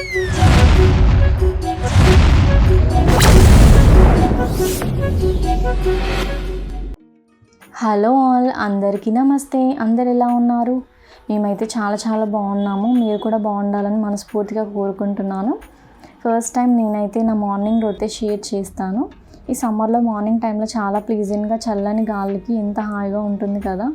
Hello all అందరికీ నమస్తే. అందరు ఎలా ఉన్నారు? మేమైతే చాలా చాలా బాగున్నాము. మీరు కూడా బాగుండాలని మనస్ఫూర్తిగా కోరుకుంటున్నాను. ఫస్ట్ టైం నేనైతే నా మార్నింగ్ రొట్టె షేర్ చేస్తాను. ఈ సమ్మర్లో మార్నింగ్ టైంలో చాలా ప్లీజెంట్గా చల్లని గాలికి ఎంత హాయిగా ఉంటుంది కదా?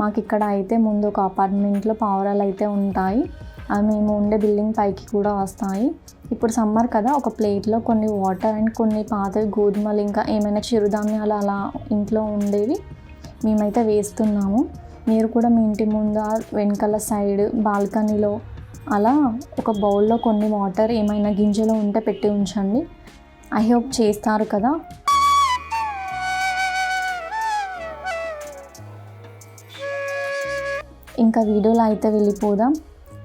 మాకు ఇక్కడ అయితే ముందు ఒక అపార్ట్మెంట్లో పావురాలు అయితే ఉంటాయి. మేము ఉండే బిల్డింగ్ పైకి కూడా వస్తాయి. ఇప్పుడు సమ్మర్ కదా ఒక ప్లేట్లో కొన్ని వాటర్ అండ్ కొన్ని పాతవి గోధుమలు ఇంకా ఏమైనా చిరుధాన్యాలు అలా ఇంట్లో ఉండేవి మేమైతే వేస్తున్నాము. మీరు కూడా మీ ఇంటి ముందు వెనకాల సైడ్ బాల్కనీలో అలా ఒక బౌల్లో కొన్ని వాటర్ ఏమైనా గింజలు ఉంటే పెట్టి ఉంచండి. ఐ హోప్ చేస్తారు కదా. ఇంకా వీడియోలో అయితే వెళ్ళిపోదాం.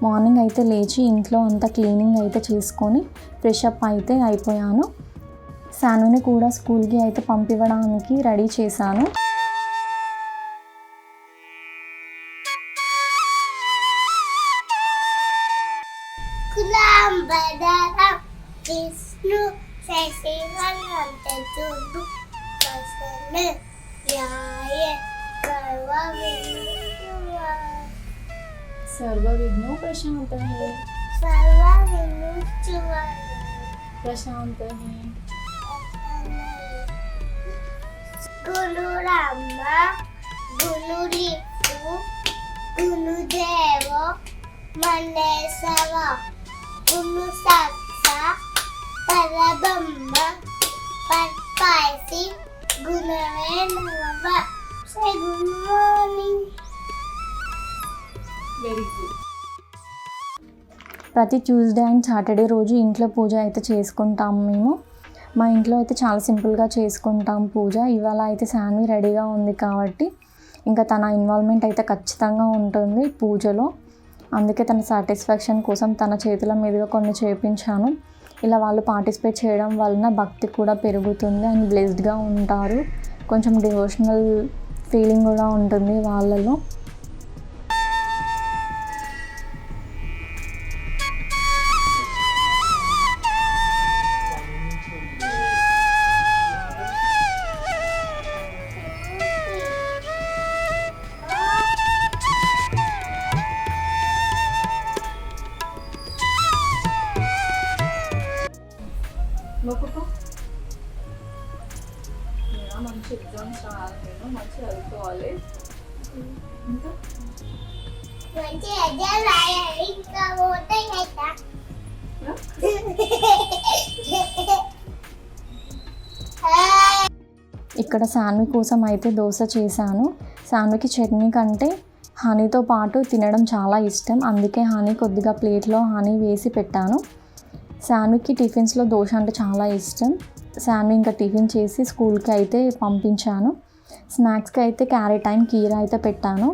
మార్నింగ్ అయితే లేచి ఇంట్లో అంతా క్లీనింగ్ అయితే చేసుకొని ఫ్రెష్ అప్ అయితే అయిపోయాను. శానుని కూడా స్కూల్కి అయితే పంపివ్వడానికి రెడీ చేశాను. విష్ణు శశివరం सर्व विघ्नो प्रशांतः सर्व विघ्नो प्रशांतः गुरु ब्रह्मा गुरु रिपु गुरु देव मनेश्वर गुरु सत्सा परब्रह्म परपासी गुरुवे नमः। Say good morning. Very good. ప్రతి ట్యూస్డే అండ్ సాటర్డే రోజు ఇంట్లో పూజ అయితే చేసుకుంటాం మేము. మా ఇంట్లో అయితే చాలా సింపుల్గా చేసుకుంటాం పూజ. ఇవాళ అయితే శాన్వి రెడీగా ఉంది కాబట్టి ఇంకా తన ఇన్వాల్వ్మెంట్ అయితే ఖచ్చితంగా ఉంటుంది పూజలో. అందుకే తన సాటిస్ఫాక్షన్ కోసం తన చేతుల మీదుగా కొన్ని చేపించాను. ఇలా వాళ్ళు పార్టిసిపేట్ చేయడం వలన భక్తి కూడా పెరుగుతుంది అండ్ బ్లెస్డ్గా ఉంటారు. కొంచెం డివోషనల్ ఫీలింగ్ కూడా ఉంటుంది వాళ్ళలో. మంచి ఎగ్జామ్స్ రాయాలి నేను మంచి చదువుకోవాలి ఇంకా మంచి అదే రాయాలి ఇంకా పోతే కదా ఇక్కడ శాన్వి కోసం అయితే దోశ చేశాను. శాన్వికి చట్నీ కంటే హనీతో పాటు తినడం చాలా ఇష్టం. అందుకే హనీ కొద్దిగా ప్లేట్లో హనీ వేసి పెట్టాను. శాన్వికి టిఫిన్స్లో దోశ అంటే చాలా ఇష్టం. శాన్వి ఇంకా టిఫిన్ చేసి స్కూల్కి అయితే పంపించాను. స్నాక్స్కి అయితే క్యారెట్ అండ్ కీరా అయితే పెట్టాను.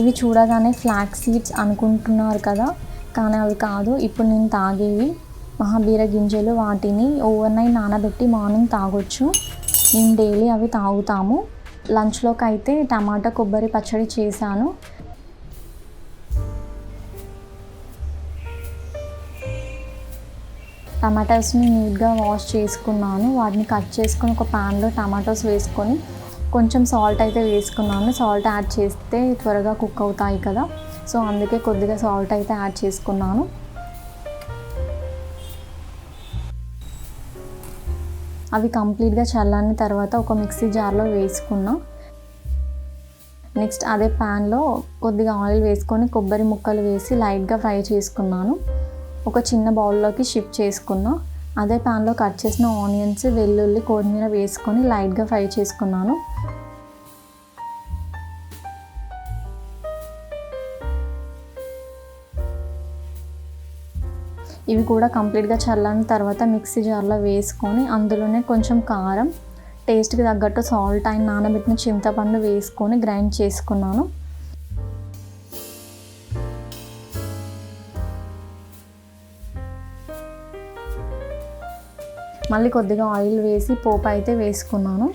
ఇవి చూడగానే ఫ్లాక్ సీడ్స్ అనుకుంటున్నారు కదా. కానీ అవి కాదు. ఇప్పుడు నేను తాగేవి మహాబీర గింజలు. వాటిని ఓవర్ నైట్ నానబెట్టి మార్నింగ్ తాగొచ్చు. మేము డైలీ అవి తాగుతాము. లంచ్లోకి అయితే టమాటా కొబ్బరి పచ్చడి చేశాను. టమాటాస్ని నీట్గా వాష్ చేసుకున్నాను. వాటిని కట్ చేసుకొని ఒక ప్యాన్లో టమాటోస్ వేసుకొని కొంచెం సాల్ట్ అయితే వేసుకున్నాను. సాల్ట్ యాడ్ చేస్తే త్వరగా కుక్ అవుతాయి కదా. సో అందుకే కొద్దిగా సాల్ట్ అయితే యాడ్ చేసుకున్నాను. అవి కంప్లీట్గా చల్లని తర్వాత ఒక మిక్సీ జార్లో వేసుకున్నా. నెక్స్ట్ అదే ప్యాన్లో కొద్దిగా ఆయిల్ వేసుకొని కొబ్బరి ముక్కలు వేసి లైట్గా ఫ్రై చేసుకున్నాను. ఒక చిన్న బౌల్లోకి షిఫ్ట్ చేసుకున్నా. అదే ప్యాన్లో కట్ చేసిన ఆనియన్స్ వెల్లుల్లి కొత్తిమీర వేసుకొని లైట్గా ఫ్రై చేసుకున్నాను. ఇవి కూడా కంప్లీట్గా చల్లని తర్వాత మిక్సీ జార్లో వేసుకొని అందులోనే కొంచెం కారం టేస్ట్కి తగ్గట్టు సాల్ట్ అండ్ నానబెట్టిన చింతపండు వేసుకొని గ్రైండ్ చేసుకున్నాను. మళ్ళీ కొద్దిగా ఆయిల్ వేసి పోపు అయితే వేసుకున్నాను.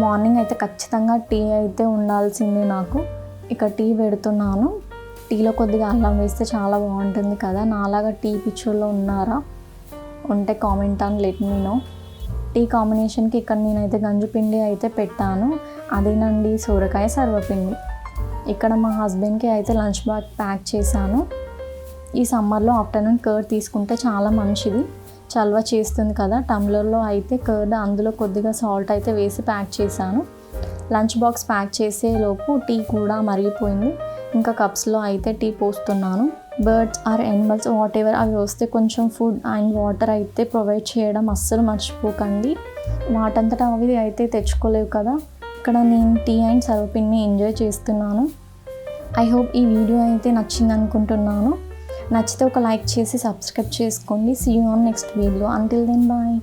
మార్నింగ్ అయితే ఖచ్చితంగా టీ అయితే ఉండాల్సింది నాకు. ఇక టీ పెడుతున్నాను. టీలో కొద్దిగా అల్లం వేస్తే చాలా బాగుంటుంది కదా. నాలాగా టీ పిక్చర్లో ఉన్నారా? ఉంటే కామెంట్ అని లెట్ మీ నో. టీ కాంబినేషన్కి ఇక్కడ నేనైతే గంజు పిండి అయితే పెట్టాను. అదేనండి సూరకాయ సర్వపిండి. ఇక్కడ మా హస్బెండ్కి అయితే లంచ్ బ్యాగ్ ప్యాక్ చేశాను. ఈ సమ్మర్లో ఆఫ్టర్నూన్ కర్డ్ తీసుకుంటే చాలా మంచిది. చల్వ చేస్తుంది కదా టమ్లర్లో అయితే కర్డ్ అందులో కొద్దిగా సాల్ట్ అయితే వేసి ప్యాక్ చేశాను. లంచ్ బాక్స్ ప్యాక్ చేసేలోపు టీ కూడా మరిగిపోయింది. ఇంకా కప్స్లో అయితే టీ పోస్తున్నాను. Birds or animals whatever అవి వస్తే కొంచెం ఫుడ్ అండ్ వాటర్ అయితే ప్రొవైడ్ చేయడం అస్సలు మర్చిపోకండి. వాటంతటా అవి అయితే తెచ్చుకోలేవు కదా. ఇక్కడ నేను టీ అండ్ సర్వపిన్ని ఎంజాయ్ చేస్తున్నాను. ఐ హోప్ ఈ వీడియో అయితే నచ్చింది అనుకుంటున్నాను నచ్చితే ఒక లైక్ చేసి సబ్స్క్రైబ్ చేసుకోండి. See you on next video until then bye